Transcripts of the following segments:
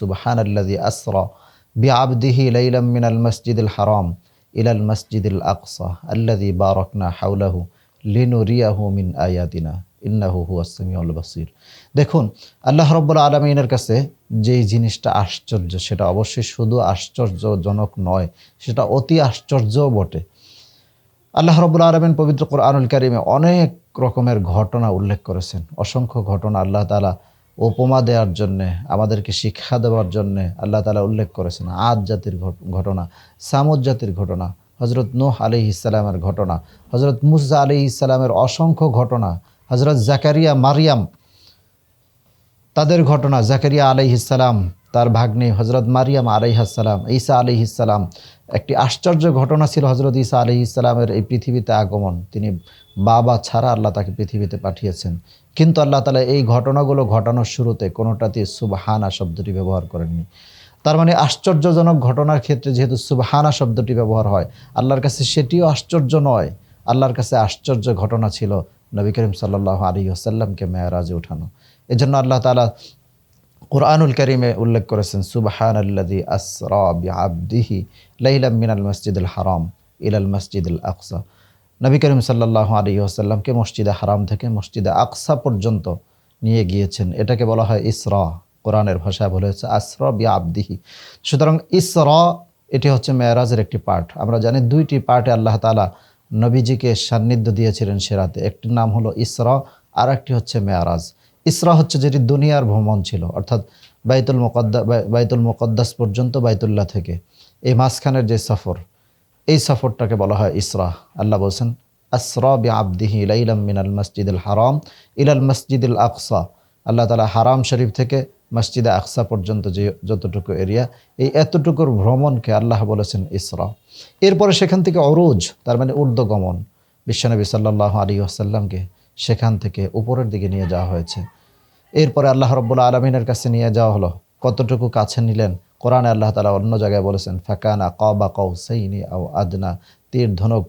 সুবহান আসরা বি আবদিহি লাইলাম মিনাল মসজিদুল হারাম ইলাল মসজিদুল আকসা আল্লাদি বারকনা হাউলাহু লিনুরিয়াহু মিন আয়াতিনা, ইন্নাহু হুয়াসমিউল বাসির। দেখুন, আল্লাহ রব্বুল আলমিনের কাছে যেই জিনিসটা আশ্চর্য, সেটা অবশ্যই শুধু আশ্চর্যজনক নয়, সেটা অতি আশ্চর্যও বটে। আল্লাহ রবুল আলমিন পবিত্র কোরআনুল কারিমে অনেক রকমের ঘটনা উল্লেখ করেছেন। অসংখ্য ঘটনা আল্লাহ তালা উপমা দেওয়ার জন্যে, আমাদেরকে শিক্ষা দেওয়ার জন্যে আল্লাহ তালা উল্লেখ করেছেন, আদ জাতির ঘটনা, সামুদ জাতির ঘটনা হজরত নূহ আলি ইসালামের ঘটনা হজরত মুসা আলি ইসালামের অসংখ্য ঘটনা হজরত জাকারিয়া মারিয়াম, তাদের ঘটনা, জাকারিয়া আলাইহিসালাম তার ভাগ্নে হজরত মারিয়াম আলাইহাসালাম ঈসা আলাইহিসালাম একটি আশ্চর্য ঘটনা ছিল হজরত ঈসা আলাইহিসালামের এই পৃথিবীতে আগমন। তিনি বাবা ছাড়া আল্লাহ তাকে পৃথিবীতে পাঠিয়েছেন। কিন্তু আল্লাহ তালা এই ঘটনাগুলো ঘটানোর শুরুতে কোনোটাতে সুবহানা শব্দটি ব্যবহার করেননি। তার মানে আশ্চর্যজনক ঘটনার ক্ষেত্রে যেহেতু সুবহানা শব্দটি ব্যবহার হয়, আল্লাহর কাছে সেটিও আশ্চর্য নয়। আল্লাহর কাছে আশ্চর্য ঘটনা ছিল নবী করিম সাল্লাহ আলী আসাল্লামকে মেয়ারাজে ওঠানো এজন্য আল্লাহ তালা কোরআনুল করিমে উল্লেখ করেছেন সুবহান আল্লাদি আসরা বিআবদিহি লাইলাম মিনাল মসজিদুল হারাম ইলাল মসজিদুল আকসা নবী করিম সাল্লাহ আলী আসাল্লামকে মসজিদে হারাম থেকে মসজিদে আকসা পর্যন্ত নিয়ে গিয়েছেন। এটাকে বলা হয় ইসরা কোরআনের ভাষায় বলা হয়েছে আসরা বি আবদিহি সুতরাং ইসরা, এটি হচ্ছে মেয়ারাজের একটি পার্ট আমরা জানি দুইটি পার্টে আল্লাহ তালা নবীজিকে সান্নিধ্য দিয়েছিলেন সেরাতে একটির নাম হলো ইসরা আর একটি হচ্ছে মেয়ারাজ। ইসরা হচ্ছে যেটি দুনিয়ার ভ্রমণ ছিল, অর্থাৎ বাইতুল মোকদ্দা বাইতুল মোকদ্দাস পর্যন্ত বাইতুল্লাহ থেকে। এই মাঝখানের যে সফর, এই সফরটাকে বলা হয় ইসরা। আল্লাহ বলছেন, আসরা বি আবদিহি লাইলাম মিনাল মসজিদুল হারাম ইলাল মসজিদুল আকসা। আল্লাহ তালা হারাম শরীফ থেকে মসজিদে আকসা পর্যন্ত যে যতটুকু এরিয়া, এই এতটুকুর ভ্রমণকে আল্লাহ বলেছেন ইসরা। এরপরে সেখান থেকে অরুজ, তার মানে ঊর্ধ্বগমন, বিশ্বনবী সাল্লাহ আলী আসাল্লামকে সেখান থেকে উপরের দিকে নিয়ে যাওয়া হয়েছে। এরপরে আল্লাহ রব্বুল্লা আলমিনের কাছে নিয়ে যাওয়া হলো। কতটুকু কাছে নিলেন? কোরআনে আল্লাহ তালা অন্য জায়গায় বলেছেন, ফাকানা কবা কৌ সেইনি আও আদনা। তীর, ধনুক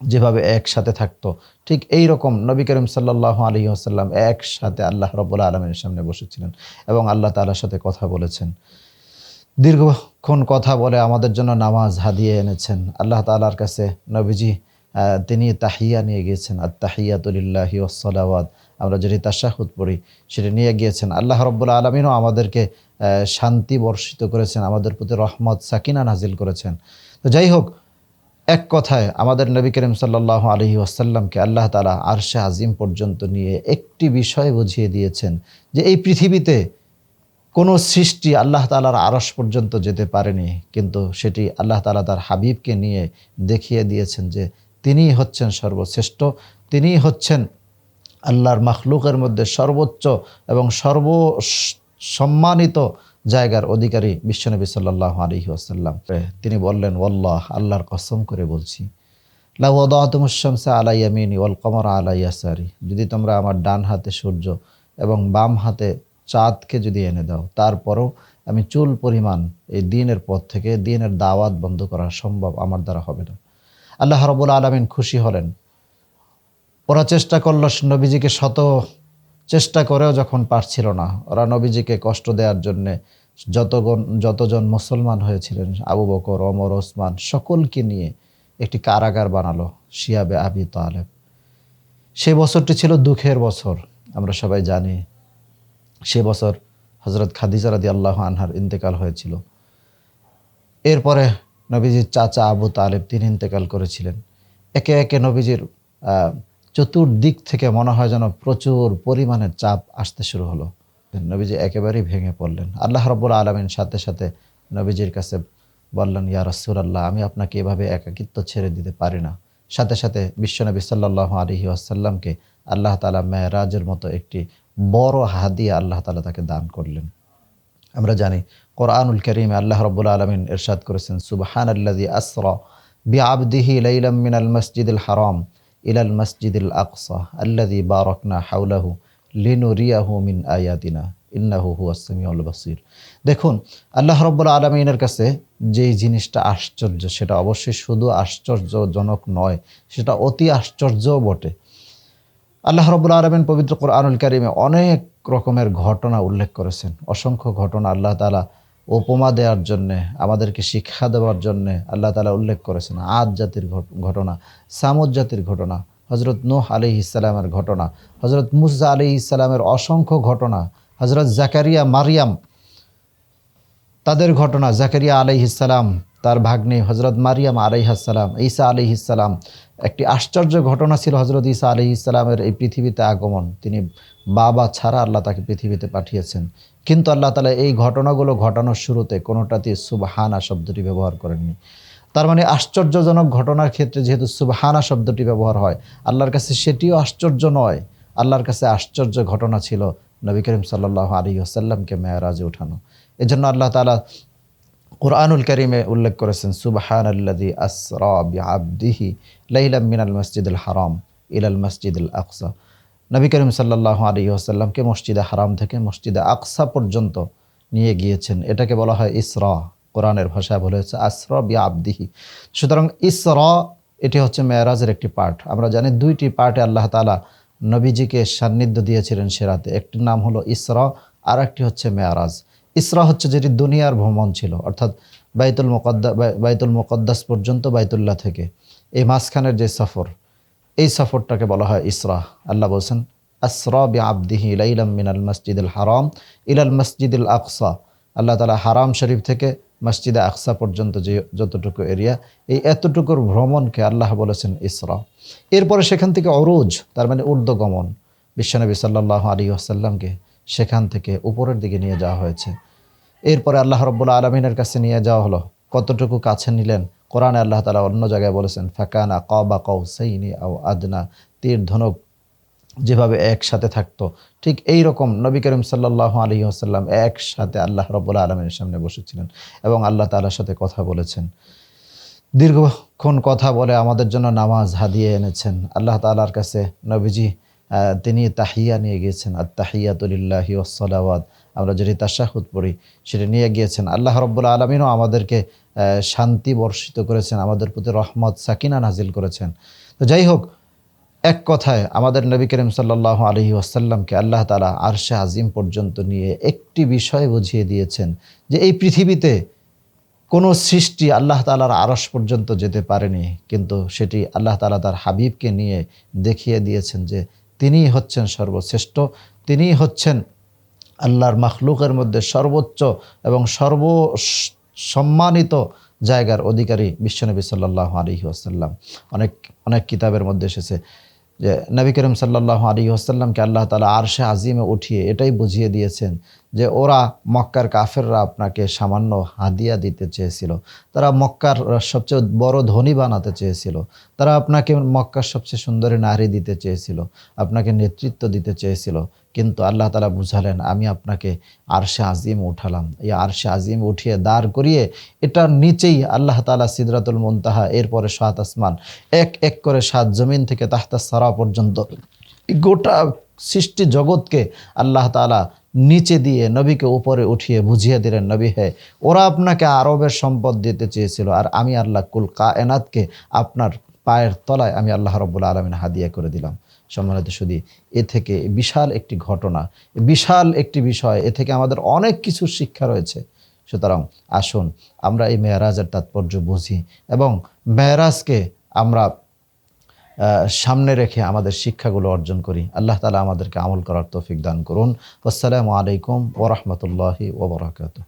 যেভাবে একসাথে থাকতো, ঠিক এই রকম নবী করিম সাল্লাহ আলী আসাল্লাম একসাথে আল্লাহ রব্বুল্লা আলমের সামনে বসেছিলেন এবং আল্লাহ তালার সাথে কথা বলেছেন। দীর্ঘক্ষণ কথা বলে আমাদের জন্য নামাজ হাদিয়ে এনেছেন। আল্লাহ তালার কাছে নবীজি তিনি তাহিয়া নিয়ে গিয়েছেন আর তাহিয়াতুলিল্লাহি ওসলাওয়াদ আমরা যেটি তাশাহুদ পড়ি, সেটা নিয়ে গিয়েছেন। আল্লাহ রব্বুল আলমিনও আমাদেরকে শান্তি বর্ষিত করেছেন, আমাদের প্রতি রহমত, সাকিনা নাজিল করেছেন। তো যাই হোক, এক কথায় আমাদের নবী করিম সাল্লাহ আলহি আসাল্লামকে আল্লাহ তালা আরশে আজিম পর্যন্ত নিয়ে একটি বিষয় বুঝিয়ে দিয়েছেন যে এই পৃথিবীতে কোনো সৃষ্টি আল্লাহ তালার আরস পর্যন্ত যেতে পারেনি। কিন্তু সেটি আল্লাহ তালা তার হাবিবকে নিয়ে দেখিয়ে দিয়েছেন যে তিনিই হচ্ছেন সর্বশ্রেষ্ঠ, তিনিই হচ্ছেন আল্লাহর মখলুকের মধ্যে সর্বোচ্চ এবং সর্ব সম্মানিত জায়গার অধিকারী বিশ্বনবী সাল্লাহ আলহি আসাল্লাম তিনি বললেন ওল্লাহ আল্লাহর কসম করে বলছি লাউদাতুমুশামসা আলাইয়ামিনী ওয়াল কমর আলাইয়াসারি যদি তোমরা আমার ডান হাতে সূর্য এবং বাম হাতে চাঁদকে যদি এনে দাও, তারপরও আমি চুল পরিমাণ এই দিনের পথ থেকে দিনের দাওয়াত বন্ধ করা সম্ভব আমার দ্বারা হবে না। আল্লাহ রবুল আলমিন খুশি হলেন। ওরা চেষ্টা করল নবীজিকে শত চেষ্টা করেও যখন পারছিল না, ওরা নবীজিকে কষ্ট দেওয়ার জন্যে যতগণ, যতজন মুসলমান হয়েছিলেন, আবু বকর অমর ওসমান, সকলকে নিয়ে একটি কারাগার বানালো শিয়াবে আবি তালেব। সে বছরটি ছিল দুঃখের বছর, আমরা সবাই জানি। সে বছর হজরত খাদিজা রাদি আল্লাহ আনহার ইন্তেকাল হয়েছিল। এরপরে নবীজির চাচা আবু তালেব তিনি ইন্তেকাল করেছিলেন। একে একে নবীজির চতুর্দিক থেকে মনে হয় যেন প্রচুর পরিমাণের চাপ আসতে শুরু হলো। নবীজি একেবারেই ভেঙে পড়লেন। আল্লাহ রব্বুল আলমিন সাথে সাথে নবীজির কাছে বললেন, ইয়া রসুল আল্লাহ আমি আপনাকে এভাবে একাকিত্ব ছেড়ে দিতে পারি না। সাথে সাথে বিশ্বনবী সাল্লাহ আলহি আসাল্লামকে আল্লাহ তালা মেয়েরাজের মতো একটি বড় হাদিয়া আল্লাহ তালা তাকে দান করলেন। আমরা জানি, কোরআনুল করিমে আল্লাহ রব্বুল আলমিন এরশাদ করেছেন সুবহান আল্লাদি আসরা বি আবদিহি লাইলাম মিনাল মসজিদুল হারাম ইলাল মসজিদুল আকসা আল্লাদি বারকনা হাউলাহু লিনুরিয়াহু মিন আয়াতিনা ইন্নাহু হুয়াসমিউল বাসির। দেখুন, আল্লাহ রব্বুল আলমিনের কাছে যেই জিনিসটা আশ্চর্য, সেটা অবশ্যই শুধু আশ্চর্যজনক নয়, সেটা অতি আশ্চর্যও বটে। আল্লাহ রবুল আলমিন পবিত্র কোরআনুল কারিমে অনেক রকমের ঘটনা উল্লেখ করেছেন। অসংখ্য ঘটনা আল্লাহ তালা উপমা দেওয়ার জন্যে, আমাদেরকে শিক্ষা দেওয়ার জন্যে আল্লাহ তালা উল্লেখ করেছেন। আদ জাতির ঘট- ঘটনা, সামুদ জাতির ঘটনা হজরত নোহ আলি ইসলামের ঘটনা হজরত মুসা আলি ইসলামের অসংখ্য ঘটনা হজরত জাকারিয়া মারিয়াম তাদের ঘটনা, জাকারিয়া আলাইহিসালাম তার ভাগ্নে হজরত মারিয়াম আলাইহাসালাম ঈসা আলাইহিসালাম একটি আশ্চর্য ঘটনা ছিল হজরত ঈসা আলাইহিসালামের এই পৃথিবীতে আগমন। তিনি বাবা ছাড়া আল্লাহ তাকে পৃথিবীতে পাঠিয়েছেন। কিন্তু আল্লাহ তালা এই ঘটনাগুলো ঘটানোর শুরুতে কোনোটাতে সুবহানা শব্দটি ব্যবহার করেননি। তার মানে আশ্চর্যজনক ঘটনার ক্ষেত্রে যেহেতু সুবহানা শব্দটি ব্যবহার হয়, আল্লাহর কাছে সেটিও আশ্চর্য নয়। আল্লাহর কাছে আশ্চর্য ঘটনা ছিল নবী করিম সাল্লাহ আলী আসাল্লামকে মেয়ারাজে ওঠানো এজন্য আল্লাহ তালা কোরআনুল করিমে উল্লেখ করেছেন সুবহান আল্লাদি আসরা বিআবদিহি লাইলাম মিনাল মসজিদুল হারাম ইলাল মসজিদুল আকসা। নবী করিম সাল্লাহ আলী আসাল্লামকে মসজিদে হারাম থেকে মসজিদে আকসা পর্যন্ত নিয়ে গিয়েছেন। এটাকে বলা হয় ইসরা, কোরআনের ভাষায় বলা হয়েছে আসরা বি আবদিহি সুতরাং ইসরা, এটি হচ্ছে মেয়ারাজের একটি পার্ট আমরা জানি দুইটি পার্টে আল্লাহ তালা নবীজিকে সান্নিধ্য দিয়েছিলেন সেরাতে একটির নাম হলো ইসরা আর একটি হচ্ছে মেয়ারাজ। ইসরা হচ্ছে যেটি দুনিয়ার ভ্রমণ ছিল, অর্থাৎ বাইতুল মোকদ্দা বাইতুল মোকদ্দাস পর্যন্ত বাইতুল্লাহ থেকে। এই মাঝখানের যে সফর, এই সফরটাকে বলা হয় ইসরা। আল্লাহ বলছেন, আসরা বি আবদিহি ইলাইলাম মিনাল মসজিদুল হারাম ইলাল মসজিদুল আকসা। আল্লাহ তালা হারাম শরীফ থেকে মসজিদে আকসা পর্যন্ত যে যতটুকু এরিয়া, এই এতটুকুর ভ্রমণকে আল্লাহ বলেছেন ইসরা। এরপরে সেখান থেকে অরুজ, তার মানে ঊর্ধ্বগমন, বিশ্বনবী সাল্লাহ আলী আসাল্লামকে সেখান থেকে উপরের দিকে নিয়ে যাওয়া হয়েছে। এরপরে আল্লাহ রব্বুল্লা আলমিনের কাছে নিয়ে যাওয়া হলো। কতটুকু কাছে নিলেন? কোরআনে আল্লাহ তালা অন্য জায়গায় বলেছেন, ফাকানা কবা কৌ সেইনি আও আদনা। তীর, ধনুক যেভাবে একসাথে থাকতো, ঠিক এই রকম নবী করিম সাল্লাহ আলী আসাল্লাম একসাথে আল্লাহ রব্বুল্লা আলমিনের সামনে বসেছিলেন এবং আল্লাহ তালার সাথে কথা বলেছেন। দীর্ঘক্ষণ কথা বলে আমাদের জন্য নামাজ হাদিয়ে এনেছেন। আল্লাহ তালার কাছে নবীজি তিনি তাহিয়া নিয়ে গিয়েছেন। আর তাহিয়াতুলিল্লাহি ওসলাওয়াত আমরা যেটি তাশাহুদ পড়ি, সেটি নিয়ে গিয়েছেন। আল্লাহ রব্বুল আলমিনও আমাদেরকে শান্তি বর্ষিত করেছেন, আমাদের প্রতি রহমত, সাকিনা নাজিল করেছেন। তো যাই হোক, এক কথায় আমাদের নবী করিম সাল্লাহ আলহি আসাল্লামকে আল্লাহ তালা আরশে আজিম পর্যন্ত নিয়ে একটি বিষয় বুঝিয়ে দিয়েছেন যে এই পৃথিবীতে কোনো সৃষ্টি আল্লাহ তালার আরস পর্যন্ত যেতে পারেনি। কিন্তু সেটি আল্লাহ তালা তার হাবিবকে নিয়ে দেখিয়ে দিয়েছেন যে তিনিই হচ্ছেন সর্বশ্রেষ্ঠ, তিনিই হচ্ছেন আল্লাহর মাখলুকের মধ্যে সর্বোচ্চ এবং সর্ব সম্মানিত জায়গার অধিকারী বিশ্বনবী সাল্লাহ আলী আসাল্লাম অনেক অনেক কিতাবের মধ্যে এসেছে যে নবী করিম সাল্লাহ আলী আসাল্লামকে আল্লাহ তালা আরশে আজিমে উঠিয়ে এটাই বুঝিয়ে দিয়েছেন যে ওরা মক্কার কাফেররা আপনাকে সামান্য হাদিয়া দিতে চেয়েছিল। তারা মক্কার সবচেয়ে বড় ধনী বানাতে চেয়েছিল। তারা আপনাকে মক্কার সবচেয়ে সুন্দরী নারী দিতে চেয়েছিল। আপনাকে নেতৃত্ব দিতে চেয়েছিল। কিন্তু আল্লাহ তালা বুঝালেন, আমি আপনাকে আরশে আজিম উঠালাম। এই আরশে আজিম উঠিয়ে দাঁড় করিয়ে এটার নিচেই আল্লাহ তালা সিদরাতুল মুনতাহা, এরপরে সাত আসমান, এক এক করে সাত জমিন থেকে তাহতা সারা পর্যন্ত গোটা সৃষ্টি জগৎকে আল্লাহ তালা নিচে দিয়ে নবীকে উপরে উঠিয়ে বুঝিয়ে দিলেন, নবী, হে, ওরা আপনাকে আরবের সম্পদ দিতে চেয়েছিল আর আমি আল্লাহ কুল কায়নাতকে আপনার পায়ের তলায় আমি আল্লাহ রব্বুল আলমিন হাদিয়া করে দিলাম। সম্মানিত শুধু এ থেকে বিশাল একটি ঘটনা, বিশাল একটি বিষয়, এ থেকে আমাদের অনেক কিছু শিক্ষা রয়েছে। সুতরাং আসুন আমরা এই মেয়ারাজের তাৎপর্য বুঝি এবং মেয়ারাজকে আমরা সামনে রেখে আমাদের শিক্ষাগুলো অর্জন করি। আল্লাহ তালা আমাদেরকে আমল করার তৌফিক দান করুন। আসসালামু আলাইকুম ওরহমতুল্লাহি ওবরাকাতু